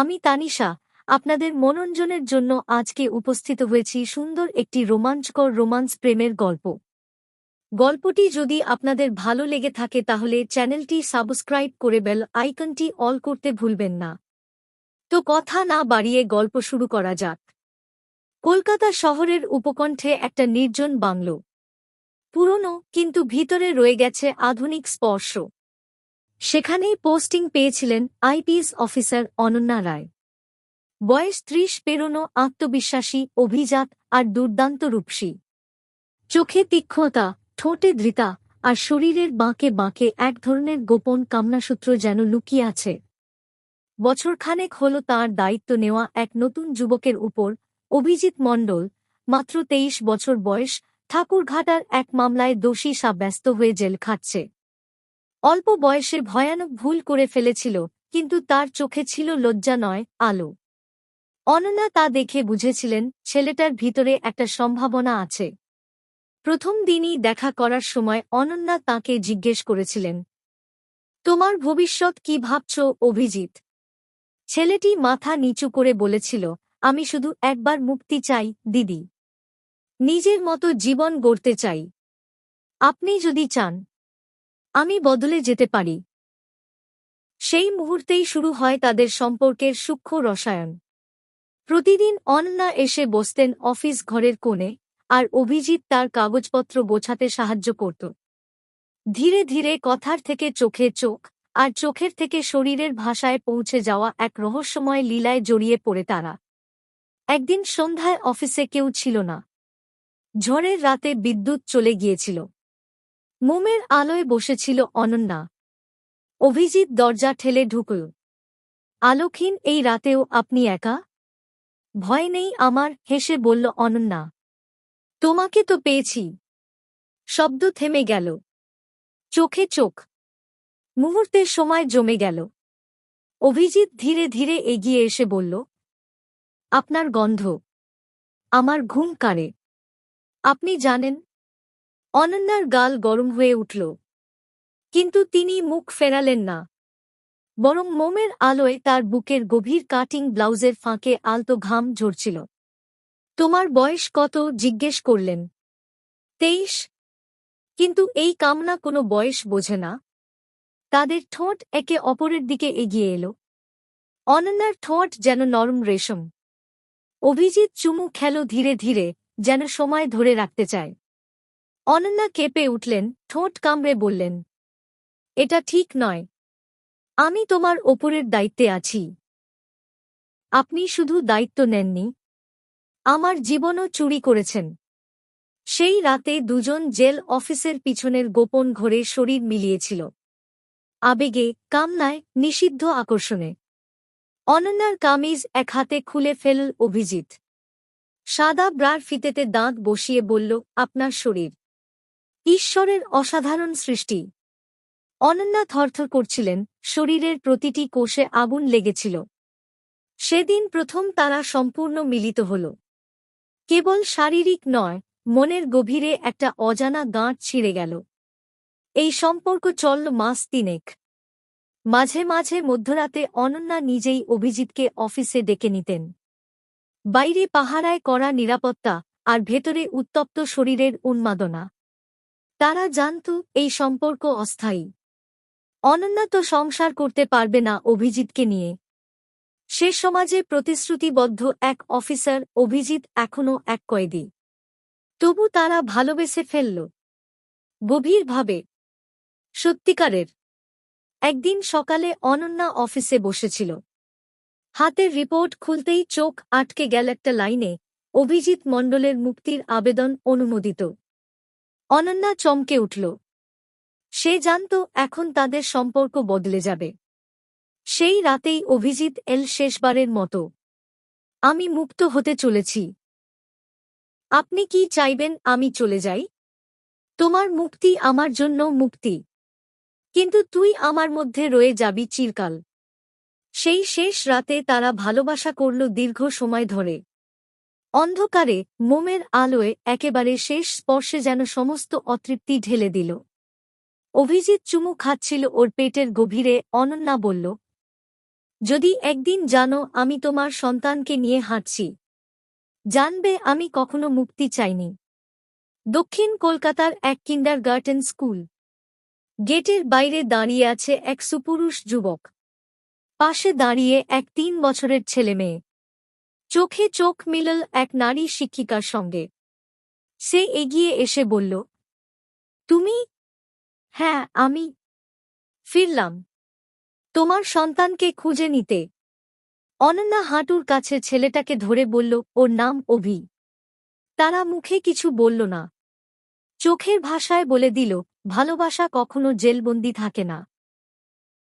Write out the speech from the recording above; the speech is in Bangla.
আমি তানিশা, আপনাদের মনোরঞ্জনের জন্য আজকে উপস্থিত হয়েছি সুন্দর একটি রোমাঞ্চকর রোমান্স প্রেমের গল্প। গল্পটি যদি আপনাদের ভালো লেগে থাকে তাহলে চ্যানেলটি সাবস্ক্রাইব করে বেল আইকনটি অল করতে ভুলবেন না। তো কথা না বাড়িয়ে গল্প শুরু করা যাক। কলকাতা শহরের উপকণ্ঠে একটা নির্জন বাংলো। পুরনো, কিন্তু ভিতরে রয়ে গেছে আধুনিক স্পর্শ। সেখানেই পোস্টিং পেয়েছিলেন আইপিএস অফিসার অনন্যা রায়। বয়স ত্রিশ পেরোনো আত্মবিশ্বাসী, অভিজাত আর দুর্দান্ত রূপসী। চোখে তীক্ষ্ণতা, ঠোঁটে ধৃতা আর শরীরের বাঁকে বাঁকে এক ধরনের গোপন কামনাসূত্র যেন লুকিয়ে আছে। বছরখানেক হল তার দায়িত্ব নেওয়া এক নতুন যুবকের উপর, অভিজিৎ মণ্ডল। মাত্র তেইশ বছর বয়স, ঠাকুরঘাটার এক মামলায় দোষী সাব্যস্ত হয়ে জেল খাচ্ছে অল্প বয়সে ভয়ানক ভুল করে ফেলেছিল, কিন্তু তার চোখে ছিল লজ্জা নয় আলো। অনন্যা তা দেখে বুঝেছিলেন, ছেলেটার ভিতরে একটা সম্ভাবনা আছে। প্রথম দিনই দেখা করার সময় অনন্যা তাকে জিজ্ঞেস করেছিলেন, তোমার ভবিষ্যৎ কি ভাবছ, অভিজিৎ? ছেলেটি মাথা নিচু করে বলেছিল, আমি শুধু একবার মুক্তি চাই, দিদি। নিজের মতো জীবন গড়তে চাই। আপনি যদি চান আমি বদলে যেতে পারি। সেই মুহূর্তেই শুরু হয় তাদের সম্পর্কের সূক্ষ্ম রসায়ন। প্রতিদিন অনন্যা এসে বসতেন অফিস ঘরের কোণে আর অভিজিৎ তার কাগজপত্র গোছাতে সাহায্য করত। ধীরে ধীরে কথার থেকে চোখে চোখ আর চোখের থেকে শরীরের ভাষায় পৌঁছে যাওয়া এক রহস্যময় লীলায় জড়িয়ে পড়ে তারা। একদিন সন্ধ্যায় অফিসে কেউ ছিল না। ঝড়ের রাতে বিদ্যুৎ চলে গিয়েছিল। মোমের আলোয় বসেছিল অনন্যা। অভিজিৎ দরজা ঠেলে ঢুকল। আলোকহীন এই রাতেও আপনি একা? ভয় নেই আমার, হেসে বলল অনন্যা। তোমাকে তো পেয়েছি। শব্দ থেমে গেল। চোখে চোখ। মুহূর্তের সময় জমে গেল। অভিজিৎ ধীরে ধীরে এগিয়ে এসে বলল, আপনার গন্ধ। আমার ঘুম কারে আপনি জানেন অনন্যার গাল গরম হয়ে উঠল। কিন্তু তিনি মুখ ফেরালেন না। বরং মোমের আলোয় তার বুকের গভীর কাটিং ব্লাউজের ফাঁকে আলতো ঘাম ঝরছিল। তোমার বয়স কত? জিজ্ঞেস করলেন। তেইশ। কিন্তু এই কামনা কোনো বয়স বোঝে না। তাদের ঠোঁট একে অপরের দিকে এগিয়ে এলো। অনন্যার ঠোঁট যেন নরম রেশম। অভিজিৎ চুমু খেল ধীরে ধীরে, যেন সময় ধরে রাখতে চায়। অনন্যা কেঁপে উঠলেন, ঠোঁট কামড়ে বললেন, এটা ঠিক নয়। আমি তোমার ওপরের দায়িত্বে আছি। আপনি শুধু দায়িত্ব নেননি। আমার জীবনও চুরি করেছেন। সেই রাতে দুজন জেল অফিসের পিছনের গোপন ঘরে শরীর মিলিয়েছিল। আবেগে কামনায় নিষিদ্ধ আকর্ষণে। অনন্যার কামিজ এক হাতে খুলে ফেল অভিজিৎ। সাদা ব্রার ফিতেতে দাঁত বসিয়ে বলল, আপনার শরীর। ঈশ্বরের অসাধারণ সৃষ্টি। অনন্যা থরথর করছিলেন, শরীরের প্রতিটি কোষে আগুন লেগেছিল। সেদিন প্রথম তারা সম্পূর্ণ মিলিত হল। কেবল শারীরিক নয়, মনের গভীরে একটা অজানা গাঁট ছিঁড়ে গেল। এই সম্পর্ক চলল মাস তিনেক। মাঝে মাঝে মধ্যরাতে অনন্যা নিজেই অভিজিৎকে অফিসে ডেকে নিতেন। বাইরে পাহারায় করা নিরাপত্তা আর ভেতরে উত্তপ্ত শরীরের উন্মাদনা। তারা জানত এই সম্পর্ক অস্থায়ী। অনন্যা তো সংসার করতে পারবে না অভিজিৎকে নিয়ে। সে সমাজে প্রতিশ্রুতিবদ্ধ এক অফিসার অভিজিৎ এখনও এক কয়েদি। তবু তারা ভালোবেসে ফেলল। গভীরভাবে। সত্যিকারের। একদিন সকালে অনন্যা অফিসে বসেছিল। হাতের রিপোর্ট খুলতেই চোখ আটকে গেল একটা লাইনে। অভিজিৎ মণ্ডলের মুক্তির আবেদন অনুমোদিত। অনন্যা চমকে উঠল। সে জানত এখন তাদের সম্পর্ক বদলে যাবে। সেই রাতেই অভিজিৎ এল শেষবারের মতো। আমি মুক্ত হতে চলেছি। আপনি কি চাইবেন আমি চলে যাই? তোমার মুক্তি আমার জন্য মুক্তি। কিন্তু তুই আমার মধ্যে রয়ে যাবি চিরকাল। সেই শেষ রাতে তারা ভালোবাসা করল দীর্ঘ সময় ধরে। অন্ধকারে মোমের আলোয় একেবারে শেষ স্পর্শে যেন সমস্ত অতৃপ্তি ঢেলে দিল। অভিজিৎ চুমু খাচ্ছিল ওর পেটের গভীরে, অনন্যা বলল, যদি একদিন জানো আমি তোমার সন্তানকে নিয়ে হাঁটছি। জানবে আমি কখনো মুক্তি চাইনি। দক্ষিণ কলকাতার এক কিন্ডার গার্টেন স্কুল। গেটের বাইরে দাঁড়িয়ে আছে এক সুপুরুষ যুবক। পাশে দাঁড়িয়ে এক তিন বছরের ছেলে মেয়ে। চোখে চোখ মিলল এক নারী শিক্ষিকার সঙ্গে। সে এগিয়ে এসে বলল, তুমি? হ্যাঁ আমি। ফিরলাম। তোমার সন্তানকে খুঁজে নিতে। অনন্যা হাঁটুর কাছে ছেলেটাকে ধরে বলল, ওর নাম অভি। তারা মুখে কিছু বলল না। চোখের ভাষায় বলে দিল, ভালোবাসা কখনো জেলবন্দি থাকে না।